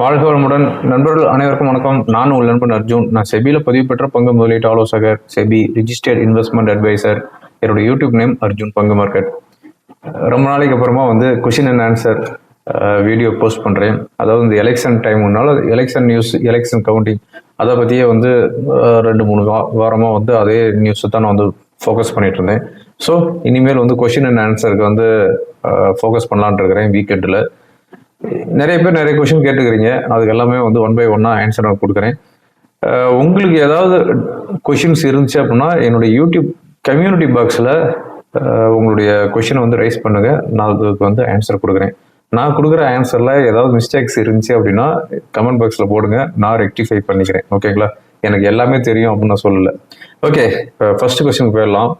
வாழ்க வளமுடன் நண்பர்கள் அனைவருக்கும் வணக்கம். நான் உங்கள் நண்பன் அர்ஜுன். நான் செபியில் பதிவு பெற்ற பங்கு முதலீட்டு ஆலோசகர் செபி ரிஜிஸ்டர்ட் இன்வெஸ்ட்மெண்ட் அட்வைசர் என்னோட யூடியூப் நேம் அர்ஜுன் பங்கு மார்க்கெட். ரொம்ப நாளைக்கு அப்புறமா வந்து question and answer video post பண்ணுறேன் அதாவது இந்த எலெக்ஷன் டைம்னால எலெக்ஷன் நியூஸ் எலெக்ஷன் கவுண்டிங் அதை பற்றியே வந்து ரெண்டு மூணு வாரமாக வந்து அதே நியூஸை தான் நான் வந்து ஃபோக்கஸ் பண்ணிட்டு இருந்தேன். ஸோ இனிமேல் வந்து கொஷின் அண்ட் ஆன்சருக்கு வந்து ஃபோக்கஸ் பண்ணலான்ட்டு இருக்கிறேன் வீக்கெண்டில் நிறைய பேர் நிறைய கொஷின் கேட்டுக்கிறீங்க. அதுக்கு எல்லாமே வந்து ஒன் பை ஒன்னாக ஆன்சர் நான் கொடுக்குறேன். உங்களுக்கு ஏதாவது கொஷின்ஸ் இருந்துச்சு அப்படின்னா என்னுடைய யூடியூப் கம்யூனிட்டி பாக்ஸில் உங்களுடைய கொஷினை வந்து ரைஸ் பண்ணுங்க. நான் அதுக்கு வந்து ஆன்சர் கொடுக்குறேன். நான் கொடுக்குற ஆன்சரில் ஏதாவது மிஸ்டேக்ஸ் இருந்துச்சு அப்படின்னா கமெண்ட் பாக்ஸில் போடுங்க. நான் ரெக்டிஃபை பண்ணிக்கிறேன். ஓகேங்களா எனக்கு எல்லாமே தெரியும் அப்படின்னு நான் சொல்லலை. ஓகே ஃபர்ஸ்ட் கொஸ்டின் போயிடலாம்.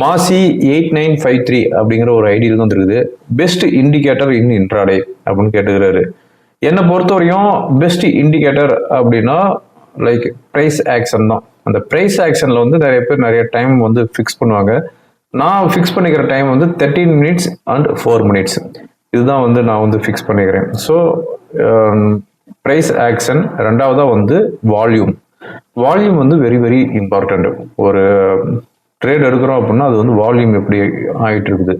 Masi eight nine five three அப்படிங்கிற ஒரு ஐடியில் தான் இருக்குது பெஸ்ட் இண்டிகேட்டர் இன் இன்ட்ராடே அப்படின்னு கேட்டுக்கிறாரு. என்னை பொறுத்தவரையும் பெஸ்ட் இண்டிகேட்டர் அப்படின்னா லைக் ப்ரைஸ் ஆக்ஷன் தான். அந்த ப்ரைஸ் ஆக்ஷனில் வந்து நிறைய பேர் நிறைய டைம் வந்து ஃபிக்ஸ் பண்ணுவாங்க. நான் ஃபிக்ஸ் பண்ணிக்கிற டைம் வந்து thirteen minutes and four minutes இதுதான் வந்து நான் வந்து ஃபிக்ஸ் பண்ணிக்கிறேன். ஸோ ப்ரைஸ் ஆக்ஷன் ரெண்டாவதாக வந்து வால்யூம் வால்யூம் வந்து வெரி வெரி இம்பார்ட்டண்ட் ஒரு ட்ரேட் எடுக்கிறோம் அப்படின்னா அது வந்து வால்யூம் எப்படி ஆகிட்டு இருக்குது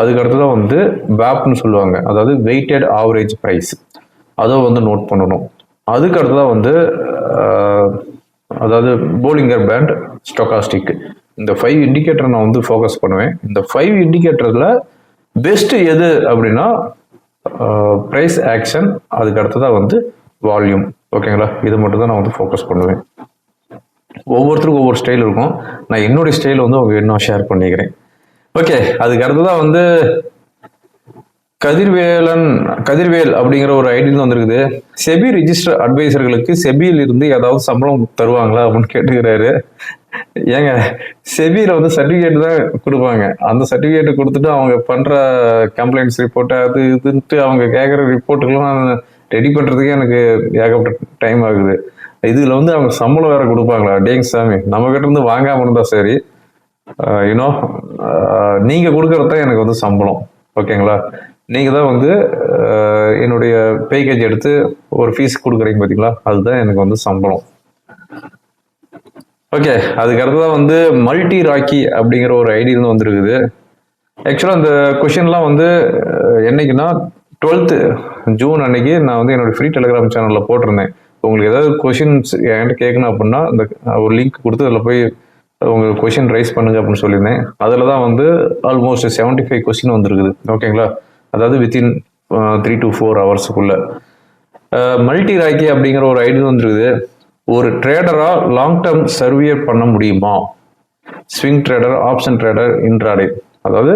அதுக்கு அடுத்ததான் வந்து வேப்னு சொல்லுவாங்க. அதாவது வெயிட்டட் ஆவரேஜ் ப்ரைஸ் அதை வந்து நோட் பண்ணணும். அதுக்கு தான் வந்து அதாவது போலிங்கர் பேண்ட் ஸ்டொகாஸ்டிக் இந்த ஃபைவ் இண்டிகேட்டர் நான் வந்து ஃபோக்கஸ் பண்ணுவேன். இந்த ஃபைவ் இண்டிகேட்டரில் பெஸ்ட்டு எது அப்படின்னா ப்ரைஸ் ஆக்ஷன் அதுக்கு அடுத்ததாக வந்து வால்யூம் ஓகேங்களா இது மட்டும் தான் நான் வந்து ஃபோக்கஸ் பண்ணுவேன். ஒவ்வொருத்தருக்கும் ஒவ்வொரு ஸ்டைல் இருக்கும். நான் என்னுடைய ஸ்டைல் வந்து உங்க இன்னும் ஷேர் பண்ணிக்கிறேன். ஓகே அதுக்கு அடுத்ததான் வந்து கதிர்வேலன் கதிர்வேல் அப்படிங்கிற ஒரு ஐடியில் வந்திருக்குது. செபி ரிஜிஸ்டர் அட்வைசர்களுக்கு செபியில் இருந்து ஏதாவது சம்பளம் தருவாங்களா அப்படின்னு கேட்டுக்கிறாரு ஏங்க செபியில் வந்து சர்டிஃபிகேட் தான் கொடுப்பாங்க. அந்த சர்டிஃபிகேட் கொடுத்துட்டு அவங்க பண்ற கம்ப்ளைண்ட்ஸ் ரிப்போர்ட் அது இதுன்ட்டு அவங்க கேட்குற ரிப்போர்ட்டுக்கெல்லாம் ரெடி பண்றதுக்கே எனக்கு ஏகப்பட்ட டைம் ஆகுது. இதுல வந்து அவங்க சம்பளம் வேற கொடுப்பாங்களா? டேங் சாமி. நம்ம கிட்ட இருந்து வாங்காம இருந்தா சரி. யூனோ நீங்க கொடுக்கறது தான் எனக்கு வந்து சம்பளம். ஓகேங்களா? நீங்க தான் வந்து என்னுடைய பேக்கேஜ் எடுத்து ஒரு ஃபீஸ் கொடுக்குறீங்க பாத்தீங்களா? அதுதான் எனக்கு வந்து சம்பளம். ஓகே அதுக்கு அடுத்ததான் வந்து மல்டி ராக்கி அப்படிங்கிற ஒரு ஐடியில் வந்துருக்குது. ஆக்சுவலாக அந்த கொஷின்லாம் வந்து என்னைக்குன்னா டுவெல்த்து ஜூன் அன்னைக்கு நான் வந்து என்னோட ஃப்ரீ டெலிகிராம் சேனலில் போட்டிருந்தேன். உங்களுக்கு ஏதாவது கொஷின்ஸ் என்கிட்ட கேட்கணும் அப்படின்னா அந்த ஒரு லிங்க் கொடுத்து அதில் போய் உங்களுக்கு கொஷின் ரைஸ் பண்ணுங்க அப்படின்னு சொல்லியிருந்தேன். அதில் தான் வந்து ஆல்மோஸ்ட் செவன்ட்டி ஃபைவ் கொஷின் வந்திருக்குது ஓகேங்களா அதாவது வித்தின் த்ரீ டு ஃபோர் ஹவர்ஸுக்குள்ளே மல்டி ராக்கி அப்படிங்கிற ஒரு ஐடியா வந்துருக்குது. ஒரு ட்ரேடராக லாங் டேர்ம் சர்வியர் பண்ண முடியுமா? Swing trader option trader intraday அதாவது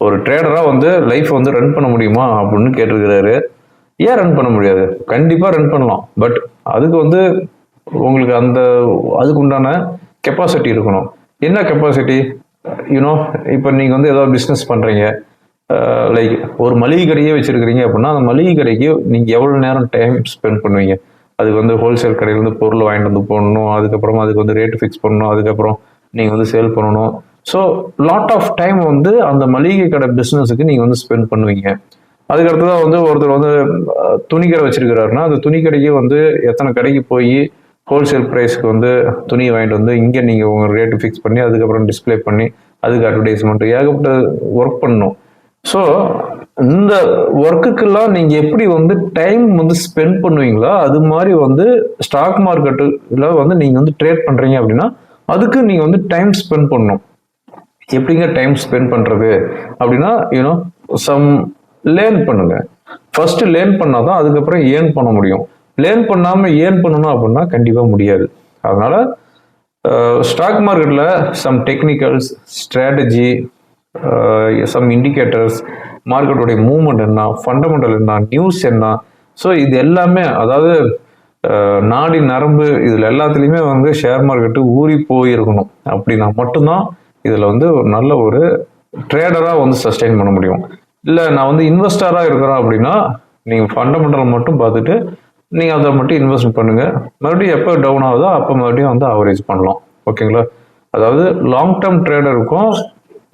ஒரு ட்ரேடராக வந்து லைஃப் வந்து ரன் பண்ண முடியுமா அப்படின்னு கேட்டிருக்கிறாரு. ஏன் ரன் பண்ண முடியாது? கண்டிப்பாக ரன் பண்ணலாம். பட் அதுக்கு வந்து உங்களுக்கு அந்த அதுக்கு உண்டான கெப்பாசிட்டி இருக்கணும். என்ன கெப்பாசிட்டி யூனோ இப்போ நீங்கள் வந்து ஏதாவது பிஸ்னஸ் பண்ணுறீங்க லைக் ஒரு மளிகை கடையே வச்சுருக்கிறீங்க அப்படின்னா அந்த மளிகை கடைக்கு நீங்கள் எவ்வளோ நேரம் டைம் ஸ்பெண்ட் பண்ணுவீங்க? அதுக்கு வந்து ஹோல்சேல் கடையிலேருந்து பொருள் வாங்கிட்டு வந்து போடணும் அதுக்கப்புறமா அதுக்கு வந்து ரேட்டு ஃபிக்ஸ் பண்ணணும் அதுக்கப்புறம் நீங்கள் வந்து சேல் பண்ணணும். ஸோ லாட் ஆஃப் டைம் வந்து அந்த மளிகை கடை பிஸ்னஸுக்கு நீங்கள் வந்து ஸ்பெண்ட் பண்ணுவீங்க. அதுக்கு வந்து ஒருத்தர் வந்து துணிக்கடை வச்சிருக்கிறாருன்னா அந்த துணிக்கடைக்கு வந்து எத்தனை கடைக்கு போய் ஹோல்சேல் ப்ரைஸ்க்கு வந்து துணி வாங்கிட்டு வந்து இங்கே நீங்கள் உங்கள் ரேட்டு ஃபிக்ஸ் பண்ணி அதுக்கப்புறம் டிஸ்ப்ளே பண்ணி அதுக்கு அட்வர்டைஸ்மெண்ட் ஏகப்பட்ட ஒர்க் பண்ணும். ஸோ இந்த ஒர்க்குக்கெல்லாம் நீங்கள் எப்படி வந்து டைம் வந்து ஸ்பெண்ட் பண்ணுவீங்களோ அது மாதிரி வந்து ஸ்டாக் மார்க்கெட்டில் வந்து நீங்கள் வந்து ட்ரேட் பண்ணுறீங்க அப்படின்னா அதுக்கு நீங்கள் வந்து டைம் ஸ்பெண்ட் பண்ணணும். எப்படிங்க டைம் ஸ்பெண்ட் பண்ணுறது அப்படின்னா யூனோ சம் லேர்ன் பண்ணுங்க. ஃபர்ஸ்ட் லேர்ன் பண்ணாதான் அதுக்கப்புறம் ஏர்ன் பண்ண முடியும். லேர்ன் பண்ணாமல் ஏர்ன் பண்ணணும் அப்படின்னா கண்டிப்பாக முடியாது. அதனால ஸ்டாக் மார்க்கெட்டில் some technicals strategy some indicators மார்க்கெட்டுடைய movement என்ன ஃபண்டமெண்டல் என்ன நியூஸ் என்ன. ஸோ இது எல்லாமே அதாவது நாடி நரம்பு இதில் எல்லாத்துலேயுமே வந்து ஷேர் மார்க்கெட்டு ஊறி போயிருக்கணும். அப்படின்னா மட்டும்தான் இதில் வந்து ஒரு நல்ல ஒரு ட்ரேடராக வந்து சஸ்டெயின் பண்ண முடியும். இல்லை நான் வந்து இன்வெஸ்டராக இருக்கிறேன் அப்படின்னா நீங்கள் ஃபண்டமெண்டல் மட்டும் பார்த்துட்டு நீங்கள் அதை மட்டும் இன்வெஸ்ட் பண்ணுங்கள் மறுபடியும் எப்போ டவுன் ஆகுதோ அப்போ மறுபடியும் வந்து அவரேஜ் பண்ணலாம். ஓகேங்களா அதாவது லாங் டேர்ம் ட்ரேடருக்கும்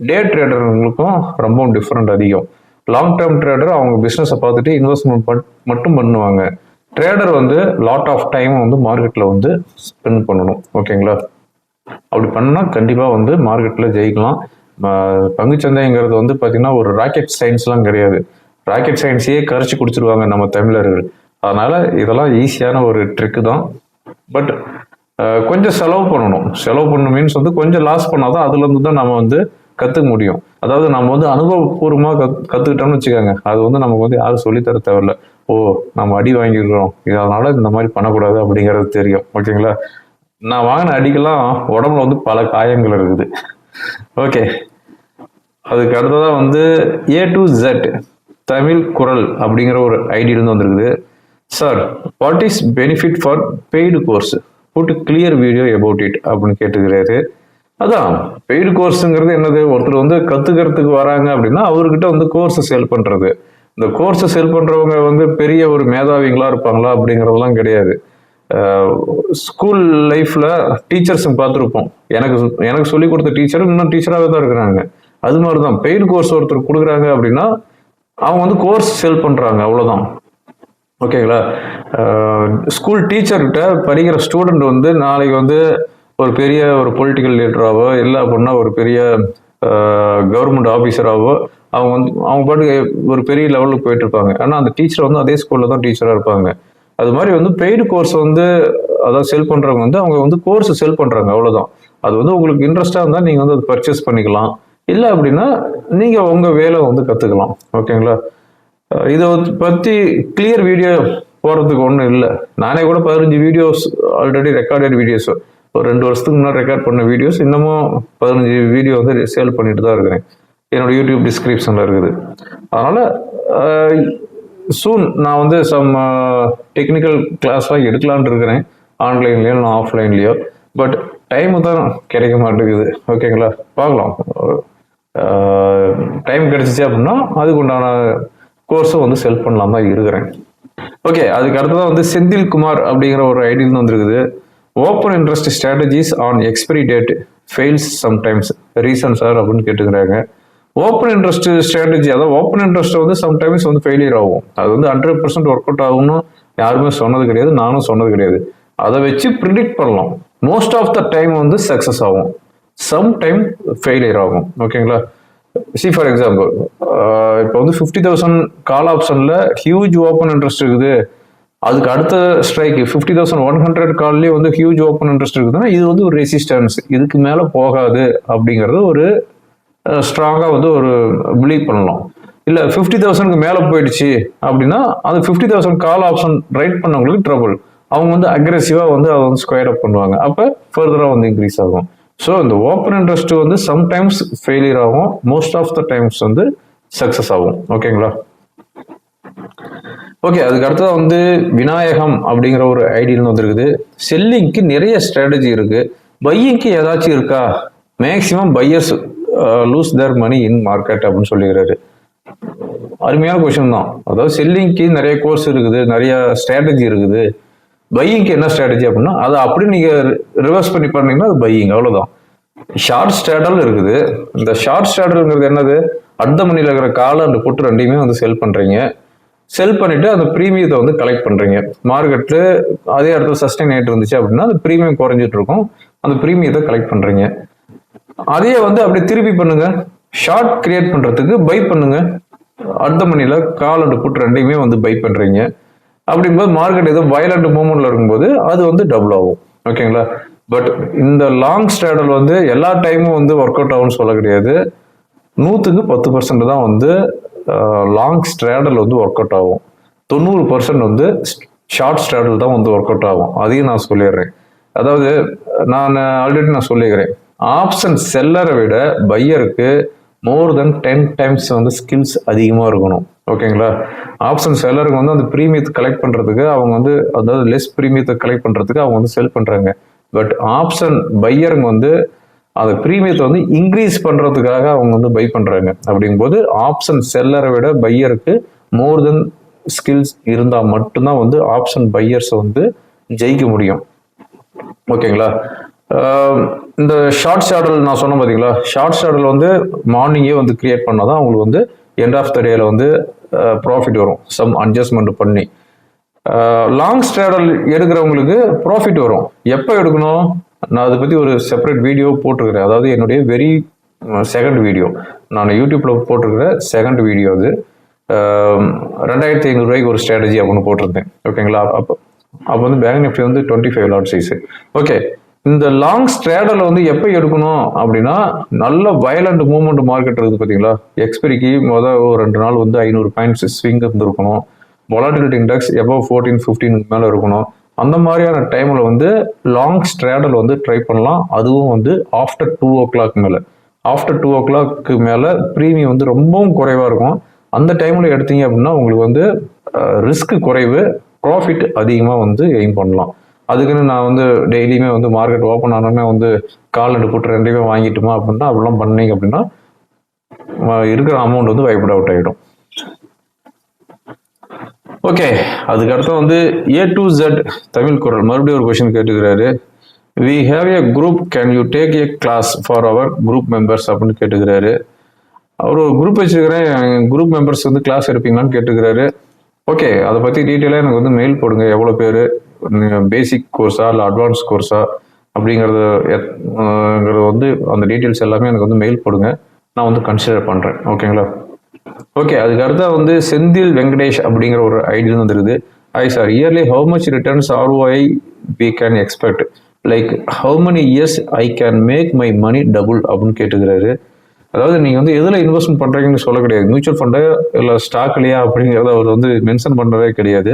டே ட்ரேடருங்களுக்கும் ரொம்பவும் டிஃப்ரெண்ட் அதிகம். லாங் டேர்ம் ட்ரேடர் அவங்க பிஸ்னஸை பார்த்துட்டு இன்வெஸ்ட்மெண்ட் மட்டும் பண்ணுவாங்க. ட்ரேடர் வந்து லாட் ஆஃப் டைம் வந்து மார்க்கெட்டில் வந்து ஸ்பெண்ட் பண்ணணும். ஓகேங்களா அப்படி பண்ணால் கண்டிப்பாக வந்து மார்க்கெட்டில் ஜெயிக்கலாம். பங்குச்சந்தைங்கிறது வந்து பார்த்தீங்கன்னா ஒரு ராக்கெட் சயின்ஸ்லாம் கிடையாது. ராக்கெட் சயின்ஸையே கரைச்சி குடிச்சிருவாங்க நம்ம தமிழர்கள். அதனால் இதெல்லாம் ஈஸியான ஒரு ட்ரிக்கு தான். பட் கொஞ்சம் செலவு பண்ணணும். செலவு பண்ணணும் மீன்ஸ் வந்து கொஞ்சம் லாஸ் பண்ணால் தான் அதுலேருந்து தான் நம்ம வந்து கற்றுக்க முடியும். அதாவது நம்ம வந்து அனுபவபூர்வமாக கத் கற்றுக்கிட்டோம்னு வச்சுக்கோங்க. அது வந்து நமக்கு வந்து யாரும் சொல்லித்தர தேவையில்ல. ஓ நம்ம அடி வாங்கியிருக்கிறோம். இதனால் இந்த மாதிரி பண்ணக்கூடாது அப்படிங்கிறது தெரியும். ஓகேங்களா? நான் வாங்கின அடிக்கெல்லாம் உடம்புல வந்து பல காயங்கள் இருக்குது. ஓகே. அதுக்கு அடுத்ததாக வந்து ஏ டு ஜெட் தமிழ் குரல் அப்படிங்கிற ஒரு ஐடியிலிருந்து வந்திருக்குது. Sir what is benefit for paid course போட்டு கிளியர் வீடியோ அபவுட் இட் அப்படின்னு கேட்டுக்கிறாரு. அதான் பெய்டு கோர்ஸுங்கிறது என்னது? ஒருத்தர் வந்து கற்றுக்கிறதுக்கு வராங்க அப்படின்னா அவர்கிட்ட வந்து கோர்ஸை சேல் பண்ணுறது இந்த கோர்ஸை செல் பண்ணுறவங்க வந்து பெரிய ஒரு மேதாவிங்களா இருப்பாங்களா அப்படிங்கறதெல்லாம் கிடையாது. ஸ்கூல் லைஃப்பில் டீச்சர்ஸும் பார்த்துருப்போம். எனக்கு எனக்கு சொல்லி கொடுத்த டீச்சரும் இன்னும் டீச்சராகவே தான் இருக்கிறாங்க. அது மாதிரி தான் பெய்டு கோர்ஸ் ஒருத்தர் கொடுக்குறாங்க அப்படின்னா அவங்க வந்து கோர்ஸ் செல் பண்ணுறாங்க அவ்வளோதான் ஓகேங்களா ஸ்கூல் டீச்சர்கிட்ட படிக்கிற ஸ்டூடெண்ட் வந்து நாளைக்கு வந்து ஒரு பெரிய ஒரு பொலிட்டிக்கல் லீடராகவோ இல்லை அப்படின்னா ஒரு பெரிய கவர்மெண்ட் ஆஃபீஸராகவோ அவங்க வந்து அவங்க பாட்டுக்கு ஒரு பெரிய லெவலுக்கு போயிட்டு இருப்பாங்க. ஆனால் அந்த டீச்சர் வந்து அதே ஸ்கூலில் தான் டீச்சராக இருப்பாங்க. அது மாதிரி வந்து பெய்டு கோர்ஸ் வந்து அதாவது செல் பண்ணுறவங்க வந்து அவங்க வந்து கோர்ஸ் செல் பண்ணுறாங்க அவ்வளோதான் அது வந்து உங்களுக்கு இன்ட்ரெஸ்டாக இருந்தால் நீங்கள் வந்து அது பர்ச்சேஸ் பண்ணிக்கலாம். இல்லை அப்படின்னா நீங்கள் உங்கள் வேலை வந்து கற்றுக்கலாம் ஓகேங்களா? இதை பற்றி கிளியர் வீடியோ போகிறதுக்கு ஒன்றும் இல்லை. நானே கூட பதினஞ்சு வீடியோஸ் ஆல்ரெடி ரெக்கார்டட் வீடியோஸ் ஒரு ரெண்டு வருஷத்துக்கு முன்னாடி ரெக்கார்ட் பண்ண வீடியோஸ் இன்னமும் பதினஞ்சு வீடியோ வந்து சேல் பண்ணிட்டு தான் இருக்கிறேன். என்னோட யூடியூப் டிஸ்கிரிப்ஷனில் இருக்குது. அதனால் சூன் நான் வந்து சம் டெக்னிக்கல் கிளாஸ்லாம் எடுக்கலான்ட்டு இருக்கிறேன். ஆன்லைன்லேயோ இல்லை ஆஃப்லைன்லேயோ பட் டைமு தான் கிடைக்க மாட்டேங்குது. ஓகேங்களா? பார்க்கலாம். டைம் கிடைச்சிச்சு அப்படின்னா அதுக்கு உண்டான கோர்ஸும் வந்து செல் பண்ணலாம் தான் இருக்கிறேன். ஓகே அதுக்கு அடுத்ததான் வந்து செந்தில் குமார் அப்படிங்கிற ஒரு ஐடியில் வந்துருக்குது. Open interest strategies on expiry date fails sometimes reason sir அப்படின்னு கேட்டுக்கிறாங்க. ஓப்பன் இன்ட்ரெஸ்ட் ஸ்ட்ராட்டஜி அதாவது ஓப்பன் இன்ட்ரெஸ்ட் வந்து சம்டைம்ஸ் வந்து ஃபெயிலியர் ஆகும். அது வந்து ஹண்ட்ரட் பர்சன்ட் ஒர்க் அவுட் ஆகும்னு யாருமே சொன்னது கிடையாது நானும் சொன்னது கிடையாது. அதை வச்சு ப்ரிடிக்ட் பண்ணலாம். மோஸ்ட் ஆஃப் த டைம் வந்து சக்ஸஸ் ஆகும். சம் டைம் ஃபெயிலியர் ஆகும் ஓகேங்களா சி ஃபார் எக்ஸாம்பிள் இப்போ வந்து ஃபிஃப்டி தௌசண்ட் கால் ஆப்ஷனில் ஹியூஜ் ஓப்பன் இன்ட்ரெஸ்ட் இருக்குது. அதுக்கு அடுத்த strike fifty thousand one hundred கால்லேயே வந்து ஹியூஜ் ஓப்பன் இன்ட்ரெஸ்ட் இருக்குதுன்னா இது வந்து ஒரு ரெசிஸ்டன்ஸ் இதுக்கு மேலே போகாது அப்படிங்கிறது ஒரு ஸ்ட்ராங்காக வந்து ஒரு பிலீவ் பண்ணலாம். இல்லை ஃபிஃப்டி தௌசண்ட்க்கு மேலே போயிடுச்சு அப்படின்னா அது fifty thousand call option write பண்ணவங்களுக்கு ட்ரபுள் அவங்க வந்து அக்ரெசிவாக வந்து அதை வந்து ஸ்கொயர் அப் பண்ணுவாங்க. அப்போ ஃபர்தராக வந்து இன்க்ரீஸ் ஆகும். ஸோ இந்த ஓப்பன் இன்ட்ரெஸ்ட் வந்து சம்டைம்ஸ் ஃபெயிலியர் ஆகும். மோஸ்ட் ஆஃப் த டைம்ஸ் வந்து சக்ஸஸ் ஆகும். ஓகேங்களா ஓகே அதுக்கு அடுத்ததாக வந்து விநாயகம் அப்படிங்கிற ஒரு ஐடியில் வந்துருக்குது. செல்லிங்க்கு நிறைய ஸ்ட்ராட்டஜி இருக்கு. பையிங்க்கு ஏதாச்சும் இருக்கா? Maximum buyers lose their money in market அப்படின்னு சொல்லிக்கிறாரு. அருமையான கொஷின் தான். அதாவது செல்லிங்க்கு நிறைய கோர்ஸ் இருக்குது. நிறைய ஸ்ட்ராட்டஜி இருக்குது. பையிங்க்கு என்ன ஸ்ட்ராட்டஜி அப்படின்னா அதை அப்படி நீங்க ரிவர்ஸ் பண்ணி பண்ணீங்கன்னா அது பையிங் அவ்வளவுதான். ஷார்ட் ஸ்ட்ராடல் இருக்குது. இந்த ஷார்ட் ஸ்ட்ராடல்ங்கிறது என்னது? அடுத்த மணியில் இருக்கிற காலை அந்த புட்டு ரெண்டையுமே வந்து செல் பண்றீங்க. செல் பண்ணிட்டு அந்த ப்ரீமியத்தை வந்து கலெக்ட் பண்றீங்க. மார்க்கெட்டில் அதே இடத்துல சஸ்டைன் ஆயிட்டு இருந்துச்சு அப்படின்னா அந்த ப்ரீமியம் குறைஞ்சிட்டு இருக்கும். அந்த ப்ரீமியத்தை கலெக்ட் பண்றீங்க. அதையே வந்து அப்படி திருப்பி பண்ணுங்க. ஷார்ட் கிரியேட் பண்றதுக்கு பை பண்ணுங்க. அடுத்த மணியில கால் அண்ட் புட் ரெண்டையுமே வந்து பை பண்றீங்க. அப்படிங்கும்போது மார்க்கெட் ஏதோ வயலண்ட் மூமெண்ட்ல இருக்கும்போது அது வந்து டபுள் ஆகும். ஓகேங்களா பட் இந்த லாங் ஸ்ட்ராடல் வந்து எல்லா டைமும் வந்து ஒர்க் அவுட் ஆகும்னு சொல்ல கிடையாது. நூற்றுக்கு பத்து பர்சன்ட் தான் வந்து லாங் ஸ்ட்ராடல் வந்து ஒர்க் அவுட் ஆகும். தொண்ணூறு பர்சன்ட் வந்து ஷார்ட் ஸ்ட்ராடல் தான் வந்து ஒர்க் அவுட் ஆகும். அதையும் நான் சொல்லிடுறேன். அதாவது நான் ஆல்ரெடி நான் சொல்லிக்கிறேன். ஆப்ஷன் செல்லரை விட பையருக்கு மோர் தென் டென் டைம்ஸ் வந்து ஸ்கில்ஸ் அதிகமாக இருக்கணும். ஓகேங்களா ஆப்ஷன் செல்லருக்கு வந்து அந்த ப்ரீமியத்தை கலெக்ட் பண்ணுறதுக்கு அவங்க வந்து அதாவது லெஸ் ப்ரீமியத்தை கலெக்ட் பண்ணுறதுக்கு அவங்க வந்து செல் பண்ணுறாங்க பட் ஆப்ஷன் பையருங்க வந்து அந்த ப்ரீமியத்தை வந்து இன்க்ரீஸ் பண்ணுறதுக்காக அவங்க வந்து பை பண்ணுறாங்க அப்படிங்கும்போது ஆப்ஷன் செல்லரை விட பையருக்கு மோர் தென் ஸ்கில்ஸ் இருந்தால் மட்டும்தான் வந்து ஆப்ஷன் பையர்ஸை வந்து ஜெயிக்க முடியும். ஓகேங்களா? இந்த ஷார்ட் ஷாடல் நான் சொன்னேன் பார்த்தீங்களா ஷார்ட் ஷாடல் வந்து மார்னிங்கே வந்து கிரியேட் பண்ணால் தான் அவங்களுக்கு வந்து எண்ட் ஆஃப் த டேல வந்து ப்ராஃபிட் வரும். சம் அட்ஜஸ்ட்மெண்ட் பண்ணி. லாங் ஸ்ட்ராடல் எடுக்கிறவங்களுக்கு ப்ராஃபிட் வரும். எப்போ எடுக்கணும்? நான் அதை பற்றி ஒரு செப்பரேட் வீடியோ போட்டிருக்கிறேன். அதாவது என்னுடைய வெரி செகண்ட் வீடியோ நான் யூடியூப்பில் போட்டிருக்கிற செகண்ட் வீடியோ அது. ரெண்டாயிரத்தி ஐநூறுரூவாய்க்கு ஒரு ஸ்ட்ராட்டஜி அப்படின்னு போட்டிருந்தேன். ஓகேங்களா அப்போ அப்போ வந்து பேங்க் நிஃப்டி வந்து twenty five lot size okay இந்த லாங் ஸ்ட்ராடல் வந்து எப்போ எடுக்கணும் அப்படின்னா நல்ல வயலண்ட் மூவ்மெண்ட் மார்க்கெட் இருக்குது பார்த்தீங்களா எக்ஸ்பெரிக்கு மொதல் ஒரு ரெண்டு நாள் வந்து ஐநூறு பாயிண்ட்ஸ் ஸ்விங் இருந்திருக்கணும். Volatility index above fourteen fifteen மேலே இருக்கணும். அந்த மாதிரியான டைமில் வந்து லாங் ஸ்ட்ராடல் வந்து ட்ரை பண்ணலாம். அதுவும் வந்து ஆஃப்டர் டூ ஓ கிளாக் மேலே. ஆஃப்டர் டூ ஓ கிளாக்கு மேலே ப்ரீமியம் வந்து ரொம்பவும் குறைவாக இருக்கும். அந்த டைமில் எடுத்தீங்க அப்படின்னா உங்களுக்கு வந்து ரிஸ்க் குறைவு ப்ராஃபிட் அதிகமாக வந்து எய்ம் பண்ணலாம். அதுக்குன்னு நான் வந்து டெய்லியுமே வந்து மார்க்கெட் ஓப்பன் ஆனோடனே வந்து கால் எடுப்புட்டு ரெண்டுமே ரெண்டையுமே வாங்கிட்டுமா அப்படின்னா அப்படிலாம் பண்ணீங்க அப்படின்னா இருக்கிற அமௌண்ட் வந்து வைப்ட் அவுட் ஆகிடும் ஓகே அதுக்கடுத்து வந்து ஏ டு ஜெட் தமிழ் குரல். மறுபடியும் ஒரு question கேட்டுக்கிறாரு. We have a group can you take a class for our group members அப்படின்னு கேட்டுக்கிறாரு. அவர் ஒரு குரூப் வச்சுருக்கிறேன் குரூப் மெம்பர்ஸ் வந்து கிளாஸ் எடுப்பீங்களான்னு கேட்டுக்கிறாரு. ஓகே அதை பற்றி டீட்டெயிலாக எனக்கு வந்து மெயில் போடுங்க எவ்வளோ பேர். பேசிக் கோர்ஸா இல்லை அட்வான்ஸ் கோர்ஸா அப்படிங்கிறது வந்து அந்த டீட்டெயில்ஸ் எல்லாமே எனக்கு வந்து மெயில் போடுங்க. நான் வந்து கன்சிடர் பண்ணுறேன் ஓகேங்களா ஓகே அதுக்கு அடுத்தா வந்து செந்தில் வெங்கடேஷ் அப்படிங்கிற ஒரு ஐடியா வந்துருது hi sir yearly how much returns ROI we can expect like how many years I can make my money double அப்படின்னு கேட்டுக்கிறாரு. அதாவது நீங்கள் வந்து எதில் இன்வெஸ்ட்மெண்ட் பண்ணுறீங்கன்னு சொல்ல கிடையாது. மியூச்சுவல் ஃபண்டு ஸ்டாக் ஸ்டாக்லையா அப்படிங்கிறத அவர் வந்து மென்ஷன் பண்ணுறதே கிடையாது.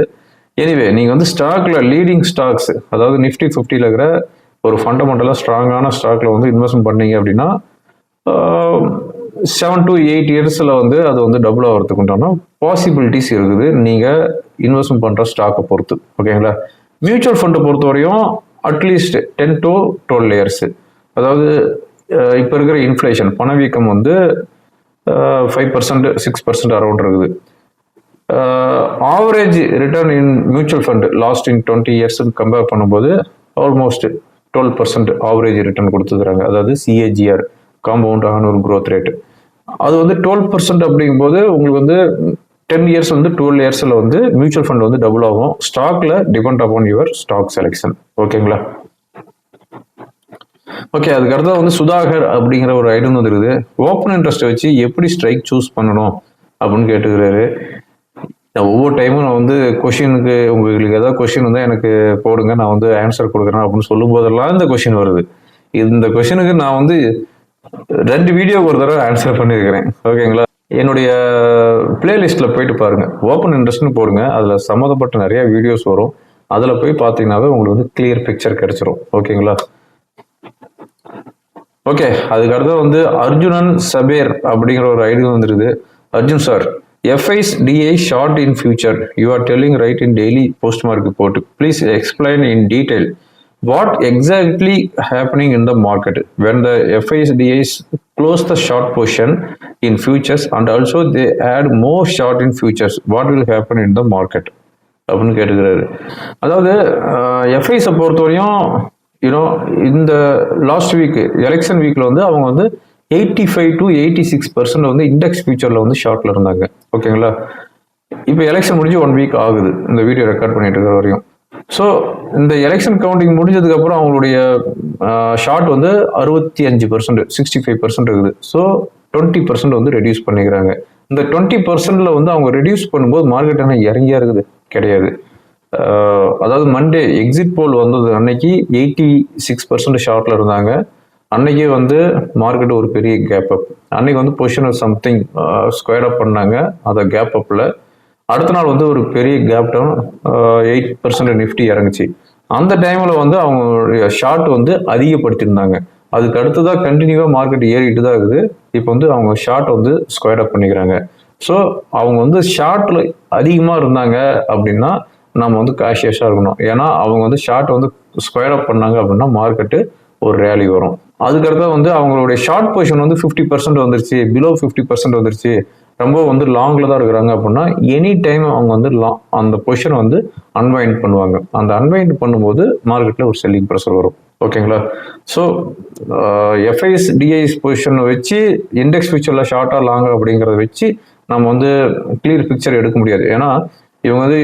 எனிவே நீங்கள் வந்து ஸ்டாக்ல லீடிங் ஸ்டாக்ஸ் அதாவது நிஃப்டி ஃபிஃப்டியில் இருக்கிற ஒரு ஃபண்டமெண்டலாக ஸ்ட்ராங்கான ஸ்டாக்ல வந்து இன்வெஸ்ட்மெண்ட் பண்ணீங்க அப்படின்னா செவன் டு எயிட் இயர்ஸில் வந்து அது வந்து டபுள் ஆகிறதுக்கு உண்டான பாசிபிலிட்டிஸ் இருக்குது. நீங்கள் இன்வெஸ்ட்மெண்ட் பண்ணுற ஸ்டாக்கை பொறுத்து ஓகேங்களா மியூச்சுவல் ஃபண்டை பொறுத்தவரையும் at least ten to twelve years அதாவது இப்போ இருக்கிற இன்ஃப்ளேஷன் பணவீக்கம் வந்து five percent six percent around இருக்குது. Average return in mutual fund last in twenty இயர்ஸுக்கு compare பண்ணும்போது almost twelve percent average return கொடுத்துக்கிறாங்க அதாவது CAGR compound annual growth rate அது வந்து டுவெல் பர்சன்ட் அப்படிங்கும்போது உங்களுக்கு வந்து டென் இயர்ஸ் வந்து டுவெல் இயர்ஸில் வந்து மியூச்சுவல் ஃபண்ட் வந்து டபுள் ஆகும். ஸ்டாக்ல depend upon your stock selection ஓகேங்களா ஓகே அதுக்கு அடுத்தது வந்து சுதாகர் அப்படிங்கிற ஒரு ஐட்டம் வந்துருக்குது ஓப்பன் இன்ட்ரெஸ்ட் வச்சு எப்படி ஸ்ட்ரைக் சூஸ் பண்ணணும் அப்படின்னு கேட்டுக்கிறாரு. ஒவ்வொரு டைமும் நான் வந்து கொஷினுக்கு உங்களுக்கு ஏதாவது கொஷின் வந்தால் எனக்கு போடுங்க. நான் வந்து ஆன்சர் கொடுக்குறேன் அப்படின்னு சொல்லும் போதெல்லாம் இந்த கொஷின் வருது. இந்த கொஷினுக்கு நான் வந்து ரெண்டு வீடியோ ஒரு தடவை ஆன்சர் பண்ணியிருக்கிறேன். ஓகேங்களா என்னுடைய பிளேலிஸ்ட்டில் போயிட்டு பாருங்கள் ஓப்பன் இன்ட்ரெஸ்ட்னு போடுங்க. அதில் சம்மந்தப்பட்ட நிறைய வீடியோஸ் வரும். அதில் போய் பார்த்தீங்கன்னாவே உங்களுக்கு வந்து கிளியர் பிக்சர் கிடைச்சிரும். ஓகேங்களா ஓகே அதுக்கடுத்து வந்து அர்ஜுனன் சபேர் அப்படிங்கிற ஒரு ஐடி வந்துருது. Arjun sir FIIs DII short in future you are telling right in daily post mark போட்டு please explain in detail what exactly happening in the market when the FIIs FIIs DIIs close the short position in futures and also they add more short in futures what will happen in the market அப்படின்னு கேட்டுக்கிறாரு அதாவது எஃப்ஐஸை பொறுத்தவரையும் you know இந்த last week election வீக்கில் வந்து அவங்க வந்து eighty five to eighty six percent வந்து இண்டெக்ஸ் ஃபியூச்சரில் வந்து ஷார்ட்ல இருந்தாங்க. ஓகேங்களா இப்போ எலெக்ஷன் முடிஞ்சு ஒன் வீக் ஆகுது. இந்த வீடியோ ரெக்கார்ட் பண்ணிட்டு இருக்கிற வரையும். ஸோ இந்த எலெக்ஷன் கவுண்டிங் முடிஞ்சதுக்கப்புறம் அவங்களுடைய ஷார்ட் வந்து அறுபத்தி அஞ்சு பர்சன்ட் சிக்ஸ்டி ஃபைவ் பர்சன்ட் இருக்குது. ஸோ டுவெண்ட்டி பர்சன்ட் வந்து ரெடியூஸ் பண்ணிக்கிறாங்க. இந்த டுவெண்ட்டி பர்சன்ட்ல வந்து அவங்க ரெடியூஸ் பண்ணும்போது மார்க்கெட் என்ன இறங்கியா இருக்குது? கிடையாது. அதாவது மண்டே எக்ஸிட் போல் வந்தது அன்னைக்கு எயிட்டி சிக்ஸ் பர்சன்ட் ஷார்ட்ல இருந்தாங்க. அன்னைக்கு வந்து மார்க்கெட் ஒரு பெரிய கேப் அப் அன்னைக்கு வந்து பொசிஷன் சம்திங் ஸ்கொயர் அப் பண்ணாங்க. அதை கேப் அப்பில் அடுத்த நாள் வந்து ஒரு பெரிய gap down eight percent Nifty இறங்குச்சு. அந்த டைமில் வந்து அவங்களுடைய ஷார்ட் வந்து அதிகப்படுத்தியிருந்தாங்க. அதுக்கு அடுத்ததாக கண்டினியூவாக மார்க்கெட் ஏறிட்டு தான் இருக்குது. இப்போ வந்து அவங்க ஷார்ட் வந்து ஸ்கொயர் அப் பண்ணிக்கிறாங்க. ஸோ அவங்க வந்து ஷார்ட்டில் அதிகமாக இருந்தாங்க அப்படின்னா நம்ம வந்து காஷியஸாக இருக்கணும். ஏன்னா அவங்க வந்து ஷார்ட் வந்து ஸ்கொயர் அப் பண்ணாங்க அப்படின்னா மார்க்கெட்டு ஒரு ரேலி வரும். அதுக்கடுத்தா வந்து அவங்களுடைய ஷார்ட் பொசிஷன் வந்து ஃபிஃப்டி பர்சன்ட் வந்துருச்சு பிலோ ஃபிஃப்டி பர்சன்ட் வந்துருச்சு. ரொம்ப வந்து லாங்கில் தான் இருக்கிறாங்க அப்படின்னா எனி டைம் அவங்க வந்து லாங் அந்த பொசிஷனை வந்து அன்வைண்ட் பண்ணுவாங்க. அந்த அன்வைண்ட் பண்ணும்போது மார்க்கெட்டில் ஒரு செல்லிங் ப்ரெஷர் வரும். ஓகேங்களா? ஸோ எஃப்ஐஎஸ் டிஐஎஸ் பொசிஷனை வச்சு இண்டெக்ஸ் ஃபியூச்சரில் ஷார்ட்டாக லாங்காக அப்படிங்கிறத வச்சு நம்ம வந்து கிளியர் பிக்சர் எடுக்க முடியாது. ஏன்னா இவங்க வந்து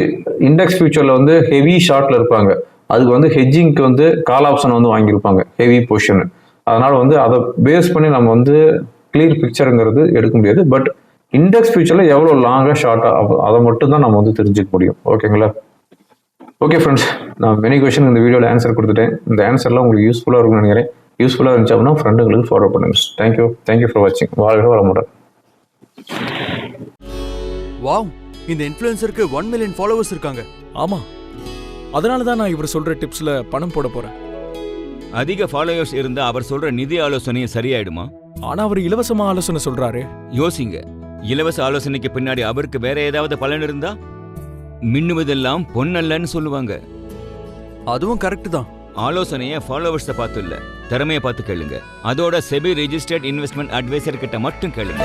இண்டெக்ஸ் ஃபியூச்சரில் வந்து ஹெவி ஷார்ட்டில் இருப்பாங்க. அதுக்கு வந்து ஹெட்ஜிங்க்கு வந்து கால் ஆப்ஷன் வந்து வாங்கியிருப்பாங்க. ஹெவி பொசிஷனு அதனால் வந்து அதை பேஸ் பண்ணி நம்ம வந்து கிளியர் பிக்சருங்கிறது எடுக்க முடியாது. பட் இண்டெக்ஸ் ஃபியூச்சரில் எவ்வளோ லாங்காக ஷார்ட்டாக அதை மட்டும் தான் நம்ம வந்து தெரிஞ்சுக்க முடியும். ஓகேங்களா ஓகே ஃப்ரெண்ட்ஸ் நான் மெனி கொஷின் இந்த வீடியோவில் ஆன்சர் கொடுத்துட்டேன். இந்த ஆன்சர்லாம் உங்களுக்கு யூஸ்ஃபுல்லாக இருக்கும்னு நினைக்கிறேன். யூஸ்ஃபுல்லாக இருந்துச்சு அப்படின்னா ஃப்ரெண்டுங்களுக்கு ஃபாலோ பண்ணுங்க. Thank you thank you for வாட்சிங் வாழ்க வளமுடன். வாவ் இந்த இன்ஃப்ளூயன்சருக்கு ஒன் மில்லியன் ஃபாலோவர்ஸ் இருக்காங்க. ஆமா. அதனால தான் நான் இவர் சொல்ற டிப்ஸ்ல பணம் போட போறேன். அதிக ஃபாலோயர்ஸ் இருந்தா அவர் சொல்ற நிதி ஆலோசனையும் சரியாயிடுமா? ஆனா அவர் இலவசமா ஆலோசனை சொல்றாரு. யோசிங்க. இலவச ஆலோசனைக்கு பின்னாடி அவருக்கு வேற ஏதாவது பலன் இருந்தா? மின்னுவதெல்லாம் பொன்னல்லன்னு சொல்லுவாங்க. அதுவும் கரெக்ட் தான். ஆலோசனைய ஃபாலோவர்ஸை பார்த்து இல்ல திறமையை பார்த்து கேளுங்க. அதோட செபி ரெஜிஸ்டர்ட் இன்வெஸ்ட்மெண்ட் அட்வைசர் கிட்ட மட்டும் கேளுங்க.